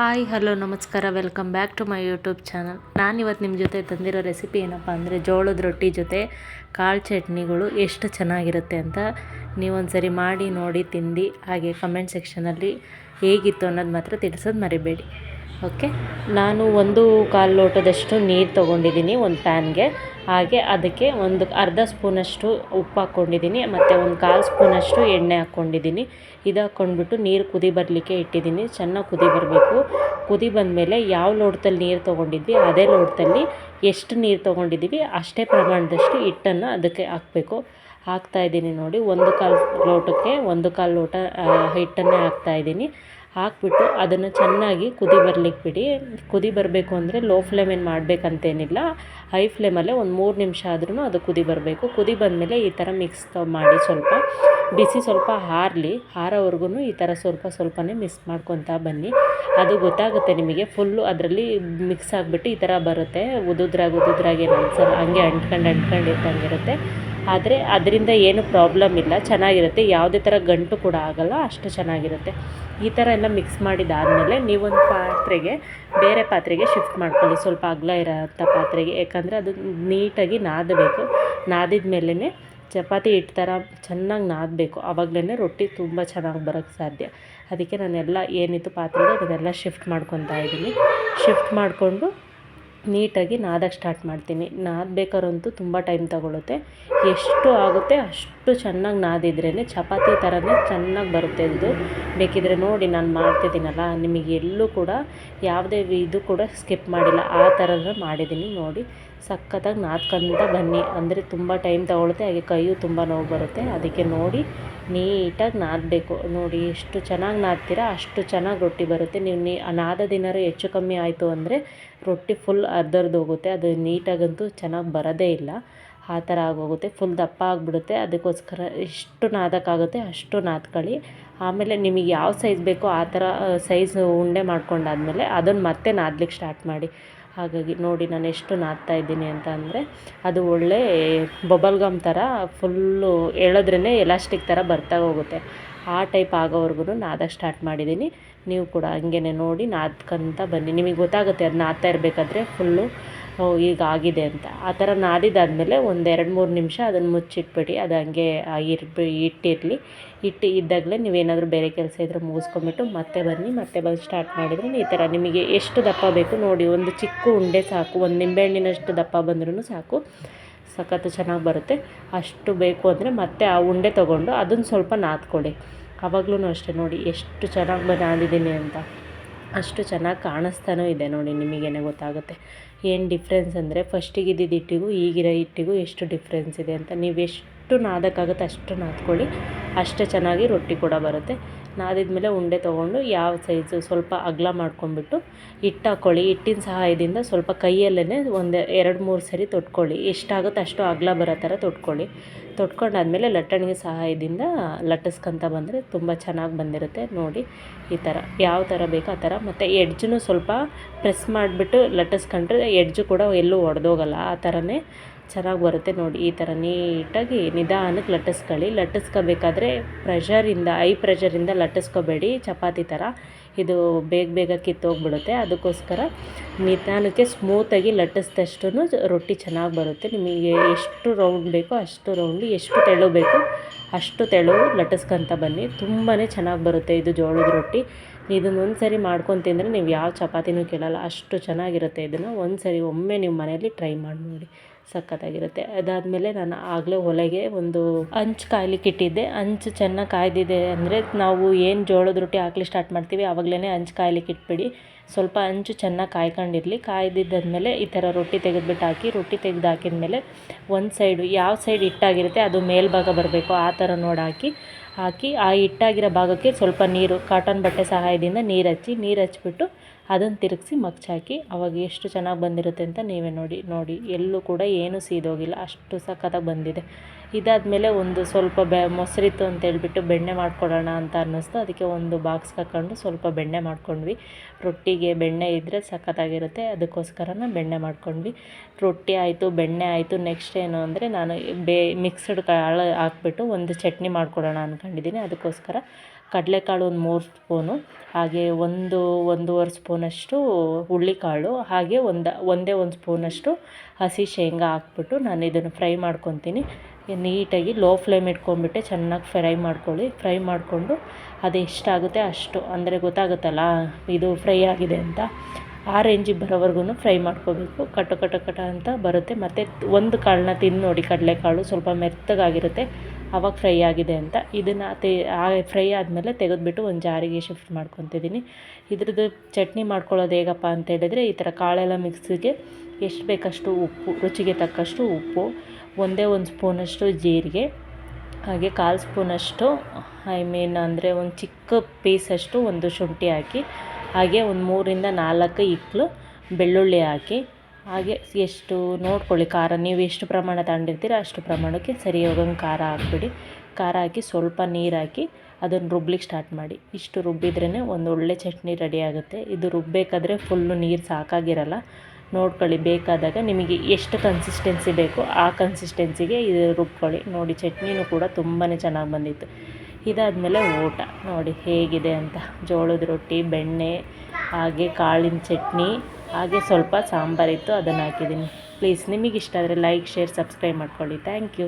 Hi, hello, ನಮಸ್ಕಾರ, welcome back to my YouTube channel. ನಾನಿವತ್ತು ನಿಮ್ಮ ಜೊತೆ ತಂದಿರೋ ರೆಸಿಪಿ ಏನಪ್ಪ ಅಂದರೆ ಜೋಳದ ರೊಟ್ಟಿ ಜೊತೆ ಕಾಳು ಚಟ್ನಿಗಳು ಎಷ್ಟು ಚೆನ್ನಾಗಿರುತ್ತೆ ಅಂತ ನೀವೊಂದು ಸರಿ ಮಾಡಿ ನೋಡಿ ತಿಂದು ಹಾಗೆ ಕಮೆಂಟ್ ಸೆಕ್ಷನಲ್ಲಿ ಹೇಗಿತ್ತು ಅನ್ನೋದು ಮಾತ್ರ ತಿಳಿಸೋದು ಮರಿಬೇಡಿ. ಓಕೆ? ನಾನು ಒಂದು ಕಾಲು ಲೋಟದಷ್ಟು ನೀರು ತೊಗೊಂಡಿದ್ದೀನಿ ಒಂದು ಪ್ಯಾನ್ಗೆ. ಹಾಗೆ ಅದಕ್ಕೆ ಒಂದು ಅರ್ಧ ಸ್ಪೂನಷ್ಟು ಉಪ್ಪು ಹಾಕ್ಕೊಂಡಿದ್ದೀನಿ ಮತ್ತು ಒಂದು ಕಾಲು ಸ್ಪೂನಷ್ಟು ಎಣ್ಣೆ ಹಾಕ್ಕೊಂಡಿದ್ದೀನಿ ಇದು ಹಾಕ್ಕೊಂಡ್ಬಿಟ್ಟು ನೀರು ಕುದಿ ಬರಲಿಕ್ಕೆ ಇಟ್ಟಿದ್ದೀನಿ ಚೆನ್ನಾಗಿ ಕುದಿ ಬರಬೇಕು. ಕುದಿ ಬಂದಮೇಲೆ ಯಾವ ಲೋಟದಲ್ಲಿ ನೀರು ತೊಗೊಂಡಿದ್ವಿ, ಅದೇ ಲೋಟದಲ್ಲಿ ಎಷ್ಟು ನೀರು ತೊಗೊಂಡಿದ್ದೀವಿ ಅಷ್ಟೇ ಪ್ರಮಾಣದಷ್ಟು ಹಿಟ್ಟನ್ನು ಅದಕ್ಕೆ ಹಾಕಬೇಕು. ಹಾಕ್ತಾಯಿದ್ದೀನಿ ನೋಡಿ, ಒಂದು ಕಾಲು ಲೋಟಕ್ಕೆ ಒಂದು ಕಾಲು ಲೋಟ ಹಿಟ್ಟನ್ನೇ ಹಾಕ್ತಾಯಿದ್ದೀನಿ ಹಾಕ್ಬಿಟ್ಟು ಅದನ್ನು ಚೆನ್ನಾಗಿ ಕುದಿ ಬರ್ಲಿಕ್ಕೆ ಬಿಡಿ. ಕುದಿ ಬರಬೇಕು ಅಂದರೆ ಲೋ ಫ್ಲೇಮ್ ಏನು ಮಾಡಬೇಕಂತೇನಿಲ್ಲ. ಹೈ ಫ್ಲೇಮಲ್ಲೇ ಒಂದು ಮೂರು ನಿಮಿಷ ಆದ್ರೂ ಅದು ಕುದಿ ಬರಬೇಕು. ಕುದಿ ಬಂದಮೇಲೆ ಈ ಥರ ಮಿಕ್ಸ್ ಮಾಡಿ ಸ್ವಲ್ಪ ಬಿಸಿ ಸ್ವಲ್ಪ ಹಾರಲಿ. ಹಾರೋವರೆಗೂ ಈ ಥರ ಸ್ವಲ್ಪ ಸ್ವಲ್ಪನೇ ಮಿಕ್ಸ್ ಮಾಡ್ಕೊತಾ ಬನ್ನಿ. ಅದು ಗೊತ್ತಾಗುತ್ತೆ ನಿಮಗೆ. ಫುಲ್ಲು ಅದರಲ್ಲಿ ಮಿಕ್ಸ್ ಆಗಿಬಿಟ್ಟು ಈ ಥರ ಬರುತ್ತೆ. ಉದುದ್ರಾಗಿ ಉದುದ್ರಾಗಿ ಏನು ಅನ್ಸಲ್ಲ. ಹಂಗೆ ಅಂಟ್ಕೊಂಡು ಅಂಟ್ಕೊಂಡು ಇದ್ದಂಗಿರುತ್ತೆ ಆದರೆ ಅದರಿಂದ ಏನು ಪ್ರಾಬ್ಲಮ್ ಇಲ್ಲ. ಚೆನ್ನಾಗಿರುತ್ತೆ. ಯಾವುದೇ ಥರ ಗಂಟು ಕೂಡ ಆಗಲ್ಲ. ಅಷ್ಟು ಚೆನ್ನಾಗಿರುತ್ತೆ. ಈ ಥರ ಎಲ್ಲ ಮಿಕ್ಸ್ ಮಾಡಿದಾದಮೇಲೆ ನೀವೊಂದು ಪಾತ್ರೆಗೆ, ಬೇರೆ ಪಾತ್ರೆಗೆ ಶಿಫ್ಟ್ ಮಾಡ್ಕೊಳ್ಳಿ. ಸ್ವಲ್ಪ ಅಗಲ ಇರೋಂಥ ಪಾತ್ರೆಗೆ. ಯಾಕಂದರೆ ಅದು ನೀಟಾಗಿ ನಾದಬೇಕು. ನಾದಿದ ಮೇಲೇ ಚಪಾತಿ ಹಿಟ್ಟು ಥರ ಚೆನ್ನಾಗಿ ನಾದಬೇಕು. ಆವಾಗಲೇ ರೊಟ್ಟಿ ತುಂಬ ಚೆನ್ನಾಗಿ ಬರೋಕ್ಕೆ ಸಾಧ್ಯ. ಅದಕ್ಕೆ ನಾನೆಲ್ಲ ಏನಿತ್ತು ಪಾತ್ರೆಗೆ ಅದನ್ನೆಲ್ಲ ಶಿಫ್ಟ್ ಮಾಡ್ಕೊತಾ ಇದ್ದೀನಿ. ಶಿಫ್ಟ್ ಮಾಡಿಕೊಂಡು ನೀಟಾಗಿ ನಾದಕ್ಕೆ ಸ್ಟಾರ್ಟ್ ಮಾಡ್ತೀನಿ. ನಾದಬೇಕಾರಂತೂ ತುಂಬ ಟೈಮ್ ತಗೊಳುತ್ತೆ. ಎಷ್ಟು ಆಗುತ್ತೆ ಅಷ್ಟು ಚೆನ್ನಾಗಿ ನಾದಿದ್ರೇ ಚಪಾತಿ ಥರನೇ ಚೆನ್ನಾಗಿ ಬರುತ್ತೆ ಇದು. ಬೇಕಿದ್ರೆ ನೋಡಿ ನಾನು ಮಾಡ್ತಿದ್ದೀನಲ್ಲ, ನಿಮಗೆ ಎಲ್ಲೂ ಕೂಡ ಯಾವುದೇ ಇದು ಕೂಡ ಸ್ಕಿಪ್ ಮಾಡಿಲ್ಲ. ಆ ಥರದ ಮಾಡಿದ್ದೀನಿ ನೋಡಿ. ಸಖತ್ತಾಗಿ ನಾದ್ಕೊಂತ ಬನ್ನಿ. ಅಂದರೆ ತುಂಬ ಟೈಮ್ ತಗೊಳುತ್ತೆ, ಹಾಗೆ ಕೈಯೂ ತುಂಬ ನೋವು ಬರುತ್ತೆ. ಅದಕ್ಕೆ ನೋಡಿ ನೀಟಾಗಿ ನಾದಬೇಕು. ನೋಡಿ, ಎಷ್ಟು ಚೆನ್ನಾಗಿ ನಾದ್ತೀರಾ, ಅಷ್ಟು ಚೆನ್ನಾಗಿ ರೊಟ್ಟಿ ಬರುತ್ತೆ. ನೀವು ನೀ ನಾದೋದೇನಾದ್ರು ಹೆಚ್ಚು ಕಮ್ಮಿ ಆಯಿತು ಅಂದರೆ ರೊಟ್ಟಿ ಫುಲ್ ಹೋಗುತ್ತೆ. ಅದು ನೀಟಾಗಂತೂ ಚೆನ್ನಾಗಿ ಬರೋದೇ ಇಲ್ಲ. ಆ ಥರ ಆಗೋಗುತ್ತೆ. ಫುಲ್ ದಪ್ಪ ಆಗಿಬಿಡುತ್ತೆ. ಅದಕ್ಕೋಸ್ಕರ ಎಷ್ಟು ನಾದಕ್ಕಾಗುತ್ತೆ, ಅಷ್ಟು ನಾದ್ಕೊಳ್ಳಿ. ಆಮೇಲೆ ನಿಮಗೆ ಯಾವ ಸೈಜ್ ಬೇಕೋ ಆ ಥರ ಸೈಜ್ ಉಂಡೆ ಮಾಡ್ಕೊಂಡಾದ್ಮೇಲೆ ಅದನ್ನು ಮತ್ತೆ ನಾದ್ಲಿಕ್ಕೆ ಸ್ಟಾರ್ಟ್ ಮಾಡಿ. ಹಾಗಾಗಿ ನೋಡಿ ನಾನು ಎಷ್ಟು ನಾದ್ತಾ ಇದ್ದೀನಿ ಅಂತ ಅಂದರೆ ಅದು ಒಳ್ಳೆ ಬಬಲ್ ಗಮ್ ಥರ ಫುಲ್ಲು ಎಳೆದ್ರೇ ಎಲಾಸ್ಟಿಕ್ ಥರ ಬರ್ತಾ ಹೋಗುತ್ತೆ. ಆ ಟೈಪ್ ಆಗೋವರೆಗೂ ನಾದಕ್ಕೆ ಸ್ಟಾರ್ಟ್ ಮಾಡಿದ್ದೀನಿ. ನೀವು ಕೂಡ ಹಂಗೇ ನೋಡಿ ನಾದ್ಕೊಂತ ಬನ್ನಿ. ನಿಮಗೆ ಗೊತ್ತಾಗುತ್ತೆ ಅದು ನಾದ್ತಾ ಇರಬೇಕಾದ್ರೆ ಫುಲ್ಲು ಈಗ ಆಗಿದೆ ಅಂತ. ಆ ಥರ ನಾದಿದ್ದಾದಮೇಲೆ ಒಂದು ಎರಡು ಮೂರು ನಿಮಿಷ ಅದನ್ನು ಮುಚ್ಚಿಟ್ಬಿಡಿ. ಅದು ಹಂಗೆ ಇರ್ಬಿ ಇಟ್ಟಿರಲಿ. ಇಟ್ಟು ಇದ್ದಾಗಲೇ ನೀವೇನಾದರೂ ಬೇರೆ ಕೆಲಸ ಇದ್ದರೆ ಮುಗಿಸ್ಕೊಂಬಿಟ್ಟು ಮತ್ತೆ ಬನ್ನಿ, ಮತ್ತೆ ಬಂದು ಸ್ಟಾರ್ಟ್ ಮಾಡಿದ್ರೆ ಈ ಥರ. ನಿಮಗೆ ಎಷ್ಟು ದಪ್ಪ ಬೇಕು ನೋಡಿ, ಒಂದು ಚಿಕ್ಕ ಉಂಡೆ ಸಾಕು, ಒಂದು ನಿಂಬೆಹಣ್ಣಿನಷ್ಟು ದಪ್ಪ ಬಂದ್ರೂ ಸಾಕು. ಸಖತ್ತು ಚೆನ್ನಾಗಿ ಬರುತ್ತೆ. ಅಷ್ಟು ಬೇಕು ಅಂದರೆ ಮತ್ತೆ ಆ ಉಂಡೆ ತೊಗೊಂಡು ಅದನ್ನು ಸ್ವಲ್ಪ ನಾದ್ಕೊಳ್ಳಿ. ಆವಾಗಲೂ ಅಷ್ಟೇ ನೋಡಿ, ಎಷ್ಟು ಚೆನ್ನಾಗಿ ನಾದಿದ್ದೀನಿ ಅಂತ. ಅಷ್ಟು ಚೆನ್ನಾಗಿ ಕಾಣಿಸ್ತಾನೂ ಇದೆ ನೋಡಿ ನಿಮಗೇನೆ ಗೊತ್ತಾಗುತ್ತೆ. ಏನು ಡಿಫ್ರೆನ್ಸ್ ಅಂದರೆ ಫಸ್ಟಿಗೆ ಇದ್ದಿದ್ದ ಹಿಟ್ಟಿಗೂ ಈಗಿರೋ ಹಿಟ್ಟಿಗೂ ಎಷ್ಟು ಡಿಫ್ರೆನ್ಸ್ ಇದೆ ಅಂತ. ನೀವು ಎಷ್ಟು ನಾದಕ್ಕಾಗುತ್ತೆ ಅಷ್ಟು ನಾದ್ಕೊಳ್ಳಿ. ಅಷ್ಟೇ ಚೆನ್ನಾಗಿ ರೊಟ್ಟಿ ಕೂಡ ಬರುತ್ತೆ. ನಾದಿದ ಮೇಲೆ ಉಂಡೆ ತೊಗೊಂಡು ಯಾವ ಸೈಜು ಸ್ವಲ್ಪ ಅಗಲ ಮಾಡ್ಕೊಂಡ್ಬಿಟ್ಟು ಹಿಟ್ಟು ಹಾಕ್ಕೊಳ್ಳಿ ಹಿಟ್ಟಿನ ಸಹಾಯದಿಂದ ಸ್ವಲ್ಪ ಕೈಯಲ್ಲೇ ಒಂದು ಎರಡು ಮೂರು ಸರಿ ತೊಟ್ಕೊಳ್ಳಿ. ಎಷ್ಟಾಗುತ್ತೆ ಅಷ್ಟು ಅಗಲ ಬರೋ ಥರ ತೊಟ್ಕೊಳ್ಳಿ. ತೊಟ್ಕೊಂಡಾದ್ಮೇಲೆ ಲಟ್ಟಣಿಗೆ ಸಹಾಯದಿಂದ ಲಟ್ಟಿಸ್ಕೊಂತ ಬಂದರೆ ತುಂಬ ಚೆನ್ನಾಗಿ ಬಂದಿರುತ್ತೆ. ನೋಡಿ, ಈ ಥರ. ಯಾವ ಥರ ಬೇಕೋ ಆ ಥರ. ಮತ್ತು ಎಡ್ಜನ್ನು ಸ್ವಲ್ಪ ಪ್ರೆಸ್ ಮಾಡಿಬಿಟ್ಟು ಲಟ್ಟಿಸ್ಕೊಂಡ್ರೆ ಎಡ್ಜು ಕೂಡ ಎಲ್ಲೂ ಒಡೆದೋಗಲ್ಲ. ಆ ಥರನೇ ಚೆನ್ನಾಗಿ ಬರುತ್ತೆ ನೋಡಿ, ಈ ಥರ ನೀಟಾಗಿ ನಿಧಾನಕ್ಕೆ ಲಟ್ಟಿಸ್ಕೊಳ್ಳಿ. ಲಟ್ಟಿಸ್ಕೋಬೇಕಾದ್ರೆ ಪ್ರೆಷರಿಂದ ಐ ಪ್ರೆಷರಿಂದ ಲಟ್ಟಿಸ್ಕೋಬೇಡಿ, ಚಪಾತಿ ಥರ. ಇದು ಬೇಗ ಬೇಗ ಕಿತ್ತೋಗ್ಬಿಡುತ್ತೆ. ಅದಕ್ಕೋಸ್ಕರ ನಿಧಾನಕ್ಕೆ ಸ್ಮೂತಾಗಿ ಲಟ್ಟಿಸ್ದಷ್ಟು ರೊಟ್ಟಿ ಚೆನ್ನಾಗಿ ಬರುತ್ತೆ. ನಿಮಗೆ ಎಷ್ಟು ರೌಂಡ್ ಬೇಕೋ ಅಷ್ಟು ರೌಂಡ್ ಎಷ್ಟು ತೆಳು ಬೇಕೋ ಅಷ್ಟು ತೆಳು ಲಟ್ಟಿಸ್ಕೊಂತ ಬನ್ನಿ. ತುಂಬಾ ಚೆನ್ನಾಗಿ ಬರುತ್ತೆ ಇದು ಜೋಳದ ರೊಟ್ಟಿ. ಇದನ್ನ ಒಂದು ಸರಿ ಮಾಡ್ಕೊಂಡು ತಿಂದರೆ ನೀವು ಯಾವ ಚಪಾತಿನೂ ಕೇಳಲ್ಲ. ಅಷ್ಟು ಚೆನ್ನಾಗಿರುತ್ತೆ ಇದನ್ನು. ಒಂದು ಸರಿ ಒಮ್ಮೆ ನೀವು ಮನೆಯಲ್ಲಿ ಟ್ರೈ ಮಾಡಿ ನೋಡಿ. ಸಖತ್ತಾಗಿರುತ್ತೆ. ಅದಾದಮೇಲೆ ನಾನು ಆಗಲೇ ಒಲೆಗೆ ಒಂದು ಹಂಚು ಕಾಯ್ಲಿಕ್ಕೆ ಇಟ್ಟಿದ್ದೆ. ಹಂಚು ಚೆನ್ನಾಗಿ ಕಾಯ್ದಿದೆ ಅಂದರೆ ನಾವು ಏನು ಜೋಳದ ರೊಟ್ಟಿ ಹಾಕ್ಲಿ ಸ್ಟಾರ್ಟ್ ಮಾಡ್ತೀವಿ ಆವಾಗಲೇ ಅಂಚು ಕಾಯ್ಲಿಕ್ಕೆ ಇಟ್ಬಿಡಿ. ಸ್ವಲ್ಪ ಹಂಚು ಚೆನ್ನಾಗಿ ಕಾಯ್ಕೊಂಡಿರಲಿ. ಕಾಯ್ದಿದ್ದಾದ್ಮೇಲೆ ಈ ಥರ ರೊಟ್ಟಿ ತೆಗೆದ್ಬಿಟ್ಟು ಹಾಕಿ, ರೊಟ್ಟಿ ತೆಗೆದು ಹಾಕಿದ್ಮೇಲೆ ಒಂದು ಸೈಡು, ಯಾವ ಸೈಡ್ ಹಿಟ್ಟಾಗಿರುತ್ತೆ ಅದು ಮೇಲ್ಭಾಗ ಬರಬೇಕು, ಆ ಥರ ನೋಡಿ ಹಾಕಿ ಹಾಕಿ ಆ ಹಿಟ್ಟಾಗಿರೋ ಭಾಗಕ್ಕೆ ಸ್ವಲ್ಪ ನೀರು ಕಾಟನ್ ಬಟ್ಟೆ ಸಹಾಯದಿಂದ ನೀರು ಹಚ್ಚಿ, ನೀರು ಹಚ್ಬಿಟ್ಟು ಅದನ್ನು ತಿರುಗಿಸಿ ಮಗ್ಚಾಕಿ, ಅವಾಗ ಎಷ್ಟು ಚೆನ್ನಾಗಿ ಬಂದಿರುತ್ತೆ ಅಂತ ನೀವೇ ನೋಡಿ ನೋಡಿ. ಎಲ್ಲೂ ಕೂಡ ಏನೂ ಸೀದೋಗಿಲ್ಲ, ಅಷ್ಟು ಸಖತ್ತಾಗಿ ಬಂದಿದೆ. ಇದಾದಮೇಲೆ ಒಂದು ಸ್ವಲ್ಪ ಬೆ, ಮೊಸರಿತ್ತು ಅಂತ ಹೇಳ್ಬಿಟ್ಟು ಬೆಣ್ಣೆ ಮಾಡ್ಕೊಡೋಣ ಅಂತ ಅನ್ನಿಸ್ತು. ಅದಕ್ಕೆ ಒಂದು ಬಾಕ್ಸ್ ಹಾಕ್ಕೊಂಡು ಸ್ವಲ್ಪ ಬೆಣ್ಣೆ ಮಾಡ್ಕೊಂಡ್ವಿ. ರೊಟ್ಟಿಗೆ ಬೆಣ್ಣೆ ಇದ್ದರೆ ಸಖತ್ತಾಗಿರುತ್ತೆ ಅದಕ್ಕೋಸ್ಕರ ಬೆಣ್ಣೆ ಮಾಡ್ಕೊಂಡ್ವಿ. ರೊಟ್ಟಿ ಆಯಿತು, ಬೆಣ್ಣೆ ಆಯಿತು, ನೆಕ್ಸ್ಟ್ ಏನು ಅಂದರೆ ನಾನು ಬೇ ಮಿಕ್ಸ್ಡ್ ಕಾಳು ಹಾಕ್ಬಿಟ್ಟು ಒಂದು ಚಟ್ನಿ ಮಾಡ್ಕೊಡೋಣ ಅಂದ್ಕೊಂಡಿದ್ದೀನಿ ಅದಕ್ಕೋಸ್ಕರ ಕಡಲೆಕಾಳು ಒಂದು ಮೂರು ಸ್ಪೂನು, ಹಾಗೆ ಒಂದು, ಒಂದೂವರೆ ಸ್ಪೂನಷ್ಟು ಹುರುಳಿಕಾಳು, ಹಾಗೆ ಒಂದು, ಒಂದೇ ಒಂದು ಸ್ಪೂನಷ್ಟು ಹಸಿ ಶೇಂಗಾ ಹಾಕ್ಬಿಟ್ಟು ನಾನು ಇದನ್ನು ಫ್ರೈ ಮಾಡ್ಕೊತೀನಿ. ನೀಟಾಗಿ ಲೋ ಫ್ಲೇಮ್ ಇಟ್ಕೊಂಡ್ಬಿಟ್ಟೆ ಚೆನ್ನಾಗಿ ಫ್ರೈ ಮಾಡ್ಕೊಳ್ಳಿ. ಫ್ರೈ ಮಾಡಿಕೊಂಡು ಅದು ಎಷ್ಟಾಗುತ್ತೆ ಅಷ್ಟು, ಅಂದರೆ ಗೊತ್ತಾಗುತ್ತಲ್ಲ ಇದು ಫ್ರೈ ಆಗಿದೆ ಅಂತ. ಆ ರೇಂಜಿಗೆ ಬರೋವರೆಗೂ ಫ್ರೈ ಮಾಡ್ಕೋಬೇಕು. ಕಟ ಕಟ ಕಟ ಅಂತ ಬರುತ್ತೆ. ಮತ್ತು ಒಂದು ಕಾಳನ್ನ ತಿಂದು ನೋಡಿ ಕಡಲೆಕಾಳು ಸ್ವಲ್ಪ ಮೆತ್ತಗಾಗಿರುತ್ತೆ. ಆವಾಗ ಫ್ರೈ ಆಗಿದೆ ಅಂತ. ಇದನ್ನು ತೇ ಫ್ರೈ ಆದಮೇಲೆ ತೆಗೆದುಬಿಟ್ಟು ಒಂದು ಜಾರಿಗೆ ಶಿಫ್ಟ್ ಮಾಡ್ಕೊತಿದ್ದೀನಿ ಇದ್ರದ್ದು ಚಟ್ನಿ ಮಾಡ್ಕೊಳ್ಳೋದು ಹೇಗಪ್ಪ ಅಂತ ಹೇಳಿದ್ರೆ ಈ ಥರ ಕಾಳೆಲ್ಲ ಮಿಕ್ಸಿಗೆ ಎಷ್ಟು ಬೇಕಷ್ಟು ಉಪ್ಪು, ರುಚಿಗೆ ತಕ್ಕಷ್ಟು ಉಪ್ಪು, ಒಂದೇ ಒಂದು ಸ್ಪೂನಷ್ಟು ಜೀರಿಗೆ, ಹಾಗೆ ಕಾಲು ಸ್ಪೂನಷ್ಟು, ಐ ಮೀನ್ ಅಂದರೆ ಒಂದು ಚಿಕ್ಕ ಪೀಸಷ್ಟು ಒಂದು ಶುಂಠಿ ಹಾಕಿ, ಹಾಗೆ ಒಂದು ಮೂರಿಂದ ನಾಲ್ಕು ಇಕ್ಕಲು ಬೆಳ್ಳುಳ್ಳಿ ಹಾಕಿ ಹಾಗೆ ಎಷ್ಟು ನೋಡ್ಕೊಳ್ಳಿ ಖಾರ. ನೀವು ಎಷ್ಟು ಪ್ರಮಾಣ ತಗೊಂಡಿರ್ತೀರ ಅಷ್ಟು ಪ್ರಮಾಣಕ್ಕೆ ಸರಿ ಹೋಗಂಗೆ ಖಾರ ಹಾಕ್ಬಿಡಿ. ಖಾರ ಹಾಕಿ ಸ್ವಲ್ಪ ನೀರು ಹಾಕಿ ಅದನ್ನು ರುಬ್ಲಿಕ್ಕೆ ಸ್ಟಾರ್ಟ್ ಮಾಡಿ. ಇಷ್ಟು ರುಬ್ಬಿದ್ರೇ ಒಂದು ಒಳ್ಳೆ ಚಟ್ನಿ ರೆಡಿ ಆಗುತ್ತೆ. ಇದು ರುಬ್ಬಬೇಕಾದ್ರೆ ಫುಲ್ಲು ನೀರು ಸಾಕಾಗಿರಲ್ಲ. ನೋಡ್ಕೊಳ್ಳಿ ಬೇಕಾದಾಗ ನಿಮಗೆ ಎಷ್ಟು ಕನ್ಸಿಸ್ಟೆನ್ಸಿ ಬೇಕು ಆ ಕನ್ಸಿಸ್ಟೆನ್ಸಿಗೆ ಇದು ರುಬ್ಕೊಳ್ಳಿ. ನೋಡಿ ಚಟ್ನಿನೂ ಕೂಡ ತುಂಬಾ ಚೆನ್ನಾಗಿ ಬಂದಿತ್ತು. ಇದಾದಮೇಲೆ ಊಟ. ನೋಡಿ ಹೇಗಿದೆ ಅಂತ. ಜೋಳದ ರೊಟ್ಟಿ, ಬೆಣ್ಣೆ, ಹಾಗೆ ಕಾಳಿನ ಚಟ್ನಿ. ಹಾಗೆ ಸ್ವಲ್ಪ ಸಾಂಬಾರಿತ್ತು ಅದನ್ನು ಹಾಕಿದ್ದೀನಿ ಪ್ಲೀಸ್ ನಿಮಗಿಷ್ಟ ಆದರೆ ಲೈಕ್ ಶೇರ್ ಸಬ್ಸ್ಕ್ರೈಬ್ ಮಾಡ್ಕೊಳ್ಳಿ. Thank you